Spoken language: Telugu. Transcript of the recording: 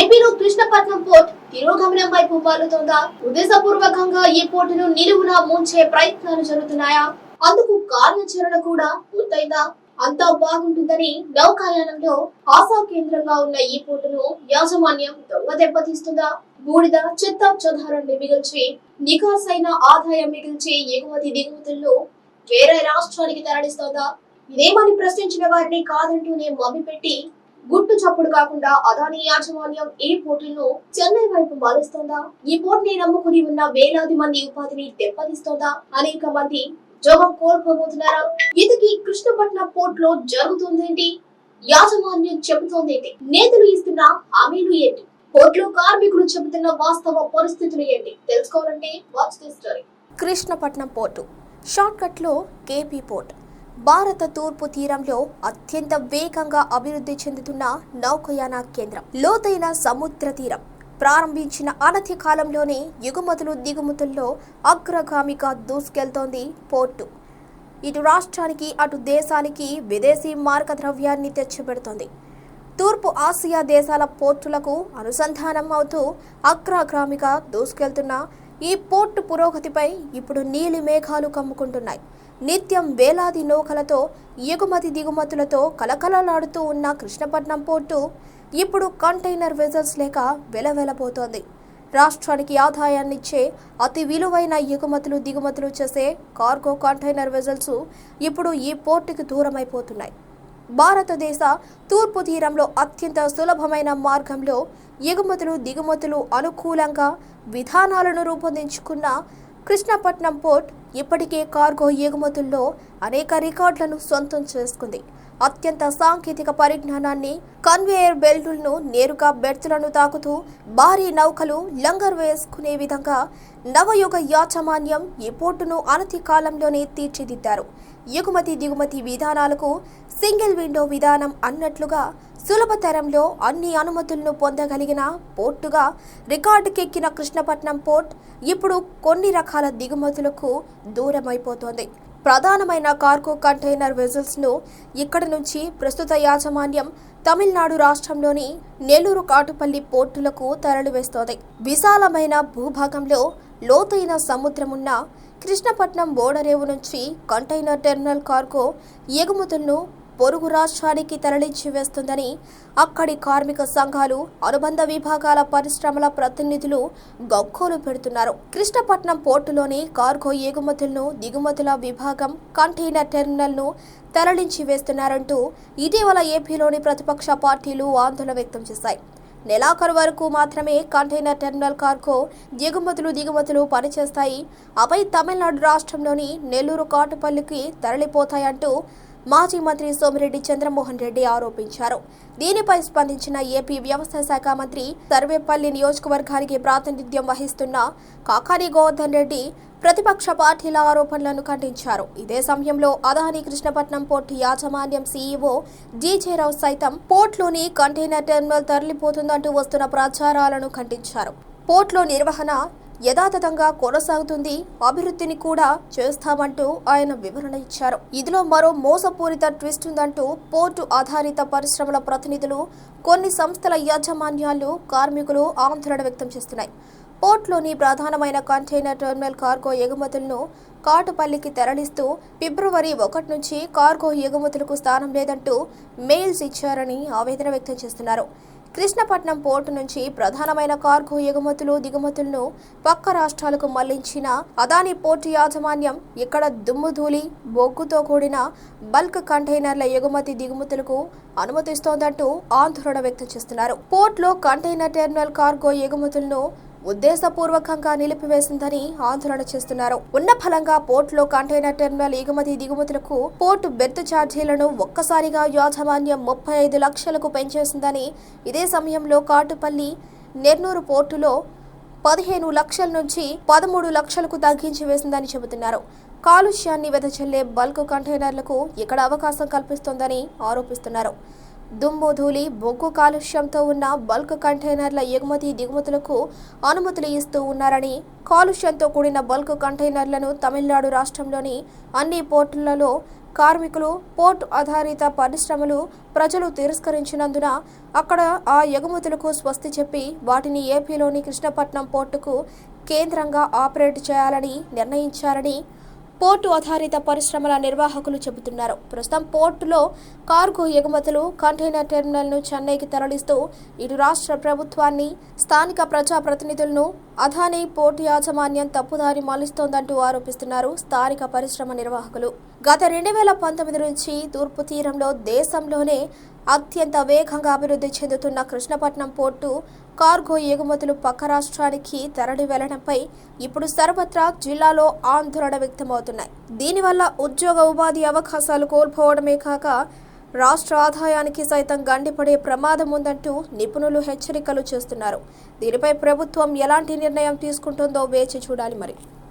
ఏపీలో కృష్ణపట్నం పోర్ట్ తిరోగమనం వైపు పాలుతోందా? ఉద్దేశపూర్వకంగా ఈ పోర్టును నిలువున ముంచే ప్రయత్నాలు జరుగుతున్నాయా? అందుకు కార్యాచరణ కూడా పూర్తయిందా? అంతా బాగుంటుందని నౌకాయానంలో ఆశా కేంద్రంగా ఉన్న ఈ పోర్టును యాజమాన్యం దొంగ దెబ్బతీస్తుందా? బూడిద చెత్త చెదారాన్ని మిగిల్చి నికాసైన ఆదాయం మిగిల్చి ఎగుమతి దిగుమతుల్లో వేరే రాష్ట్రానికి తరలిస్తోందా? ఇదేమని ప్రశ్నించిన వారిని కాదంటూనే మమ్మిపెట్టి గుట్టు చప్పుడు కాకుండా అదాని యాజమాన్యం ఈ పోటీలను చెన్నై వైపు మారుస్తోందా? ఈ పోటీని నమ్ముకుని ఉన్న వేలాది మంది ఉపాధిని దెబ్బతీస్తోందా? అనేక మంది జోగం కోల్పోబోతున్నారా? ఇదికి కృష్ణపట్నం పోర్ట్లో జరుగుతుందేంటి? యాజమాన్యం చెబుతోందేంటి? నేతలు ఇస్తున్న హామీలు ఏంటి? పోర్ట్లో కార్మికులు చెబుతున్న వాస్తవ పరిస్థితులు ఏంటి? తెలుసుకోవాలంటే watch the story. Krishnapatnam port. షార్ట్కట్లో KP port. భారత తూర్పు తీరంలో అత్యంత వేగంగా అభివృద్ధి చెందుతున్న నౌకయాన కేంద్రం. లోతైన సముద్ర తీరం. ప్రారంభించిన అనతి కాలంలోనే ఎగుమతులు దిగుమతుల్లో అగ్రగామిగా దూసుకెళ్తోంది పోర్టు. ఇటు రాష్ట్రానికి అటు దేశానికి విదేశీ మార్గ ద్రవ్యాన్ని తెచ్చిపెడుతోంది. తూర్పు ఆసియా దేశాల పోర్టులకు అనుసంధానం అవుతూ అగ్రగామిగా దూసుకెళ్తున్న ఈ పోర్టు పురోగతిపై ఇప్పుడు నీలి మేఘాలు కమ్ముకుంటున్నాయి. నిత్యం వేలాది నౌకలతో ఎగుమతి దిగుమతులతో కలకలలాడుతూ ఉన్న కృష్ణపట్నం పోర్టు ఇప్పుడు కంటైనర్ వెజల్స్ లేక వెలవెలబోతోంది. రాష్ట్రానికి ఆదాయాన్నిచ్చే అతి విలువైన ఎగుమతులు దిగుమతులు చేసే కార్గో కంటైనర్ వెజల్స్ ఇప్పుడు ఈ పోర్టుకి దూరమైపోతున్నాయి. భారతదేశ తూర్పు తీరంలో అత్యంత సులభమైన మార్గంలో ఎగుమతులు దిగుమతులు అనుకూలంగా విధానాలను రూపొందించుకున్న కృష్ణపట్నం పోర్ట్ ఇప్పటికే కార్గో ఎగుమతుల్లో అనేక రికార్డులను సొంతం చేసుకుంది. అత్యంత సాంకేతిక పరిజ్ఞానాన్ని కన్వేయర్ బెల్టులను నేరుగా బెర్తులను తాకుతూ భారీ నౌకలు లంగర్ వేసుకునే విధంగా నవయుగ యాజమాన్యం ఈ పోర్టును అనతి కాలంలోనే తీర్చిదిద్దారు. ఎగుమతి దిగుమతి విధానాలకు సింగిల్ విండో విధానం అన్నట్లుగా సులభతరంలో అన్ని అనుమతులను పొందగలిగిన పోర్టుగా రికార్డుకెక్కిన కృష్ణపట్నం పోర్ట్ ఇప్పుడు కొన్ని రకాల దిగుమతులకు దూరమైపోతోంది. ప్రధానమైన కార్గో కంటైనర్ వెజల్స్ను ఇక్కడ ఇక్కడి నుంచి ప్రస్తుత యాజమాన్యం తమిళనాడు రాష్ట్రంలోని నెల్లూరు కాటుపల్లి పోర్టులకు తరలివేస్తోంది. విశాలమైన భూభాగంలో లోతైన సముద్రమున్న కృష్ణపట్నం బోడరేవు నుంచి కంటైనర్ టెర్మినల్ కార్గో ఎగుమతులను పొరుగు రాష్ట్రానికి తరలించి వేస్తుందని అక్కడి కార్మిక సంఘాలు అనుబంధ విభాగాల పరిశ్రమల ప్రతినిధులు గగ్గోలు పెడుతున్నారు. కృష్ణపట్నం పోర్టులోని కార్గో ఎగుమతులను దిగుమతుల విభాగం కంటైనర్ టెర్మినల్ను తరలించి వేస్తున్నారంటూ ఇటీవల ఏపీలోని ప్రతిపక్ష పార్టీలు ఆందోళన వ్యక్తం చేశాయి. నెలాఖరు వరకు మాత్రమే కంటైనర్ టెర్మినల్ కార్గో దిగుమతులు దిగుమతులు పనిచేస్తాయి. ఆపై తమిళనాడు రాష్ట్రంలోని నెల్లూరు కాటుపల్లికి తరలిపోతాయంటూ మాజీ మంత్రి సోమిరెడ్డి చంద్రమోహన్ రెడ్డి ఆరోపించారు. దీనిపై స్పందించిన ఏపీ వ్యవసాయ శాఖ మంత్రి సర్వేపల్లి నియోజకవర్గానికి ప్రాతినిధ్యం వహిస్తున్న కాకాని గోవర్ధన్ రెడ్డి ప్రతిపక్ష పార్టీల ఆరోపణలను ఖండించారు. ఇదే సమయంలో అదాని కృష్ణపట్నం పోర్టు యాజమాన్యం సీఈఓ జీజేరావు సైతం పోర్ట్లోని కంటైనర్ టెర్మినల్ తరలిపోతుందంటూ వస్తున్న ప్రచారాలను ఖండించారు. పోర్ట్లో నిర్వహణ యథాతథంగా కొనసాగుతుంది. అభివృద్ధిని కూడా చేస్తామంటూ ఆయన వివరణ ఇచ్చారు. ఇదిలో మరో మోసపూరిత ట్విస్ట్ ఉందంటూ పోర్టు ఆధారిత పరిశ్రమల ప్రతినిధులు కొన్ని సంస్థల యాజమాన్యాలు కార్మికులు ఆందోళన వ్యక్తం చేస్తున్నాయి. పోర్ట్లోని ప్రధానమైన కంటైనర్ టెర్మినల్ కార్గో ఎగుమతులను కాటుపల్లికి తరలిస్తూ ఫిబ్రవరి ఒకటి నుంచి కార్గో ఎగుమతులకు స్థానం లేదంటూ మెయిల్స్ ఇచ్చారని ఆవేదన వ్యక్తం చేస్తున్నారు. కృష్ణపట్నం పోర్టు నుంచి ప్రధానమైన కార్గో ఎగుమతులు దిగుమతులను పక్క రాష్ట్రాలకు మళ్ళించిన అదాని పోర్టు యాజమాన్యం ఇక్కడ దుమ్ముధూళి బొగ్గుతో కూడిన బల్క్ కంటైనర్ల ఎగుమతి దిగుమతులకు అనుమతిస్తోందంటూ ఆందోళన వ్యక్తం చేస్తున్నారు. పోర్ట్లో కంటైనర్ టెర్మినల్ కార్గో ఎగుమతులను ఉద్దేశపూర్వకంగా నిలిపివేసిందని ఆందోళన చేస్తున్నారు. ఉన్న ఫలంగా పోర్టులో కంటైనర్ టెర్మినల్ ఎగుమతి దిగుమతులకు పోర్టు బెర్త్ ఛార్జీలను ఒక్కసారిగా యాజమాన్యం ముప్పై ఐదు లక్షలకు పెంచేసిందని ఇదే సమయంలో కాటుపల్లి నెర్నూరు పోర్టులో పదిహేను లక్షల నుంచి పదమూడు లక్షలకు తగ్గించి వేసిందని చెబుతున్నారు. కాలుష్యాన్ని వెదజల్లే బల్క్ కంటైనర్లకు ఇక్కడ అవకాశం కల్పిస్తోందని ఆరోపిస్తున్నారు. దుమ్ము ధూళి బొగ్గు కాలుష్యంతో ఉన్న బల్క్ కంటైనర్ల ఎగుమతి దిగుమతులకు అనుమతులు ఇస్తూ ఉన్నారని కాలుష్యంతో కూడిన బల్క్ కంటైనర్లను తమిళనాడు రాష్ట్రంలోని అన్ని పోర్టులలో కార్మికులు పోర్టు ఆధారిత పరిశ్రమలు ప్రజలు తిరస్కరించినందున అక్కడ ఆ ఎగుమతులకు స్వస్తి చెప్పి వాటిని ఏపీలోని కృష్ణపట్నం పోర్టుకు కేంద్రంగా ఆపరేట్ చేయాలని నిర్ణయించారని పోర్టు ఆధారిత పరిశ్రమల నిర్వాహకులు చెబుతున్నారు. ప్రస్తుతం పోర్టులో కార్గో ఎగుమతులు కంటైనర్ టెర్మినల్ను చెన్నైకి తరలిస్తూ ఇటు రాష్ట్ర ప్రభుత్వాన్ని స్థానిక ప్రజాప్రతినిధులను అదానీ పోర్టు యాజమాన్యం తప్పుదారి మళ్ళిస్తోందంటూ ఆరోపిస్తున్నారు స్థానిక పరిశ్రమ నిర్వాహకులు. గత రెండు వేల పంతొమ్మిది నుంచి తూర్పు తీరంలో దేశంలోనే అత్యంత వేగంగా అభివృద్ధి చెందుతున్న కృష్ణపట్నం పోర్టు కార్గో ఎగుమతులు పక్క రాష్ట్రానికి తరలి వెళ్ళడంపై ఇప్పుడు సర్వత్రా జిల్లాలో ఆందోళన వ్యక్తమవుతున్నాయి. దీనివల్ల ఉద్యోగ ఉపాధి అవకాశాలు కోల్పోవడమే కాక రాష్ట్ర ఆదాయానికి సైతం గండిపడే ప్రమాదం ఉందంటూ నిపుణులు హెచ్చరికలు చేస్తున్నారు. దీనిపై ప్రభుత్వం ఎలాంటి నిర్ణయం తీసుకుంటుందో వేచి చూడాలి మరి.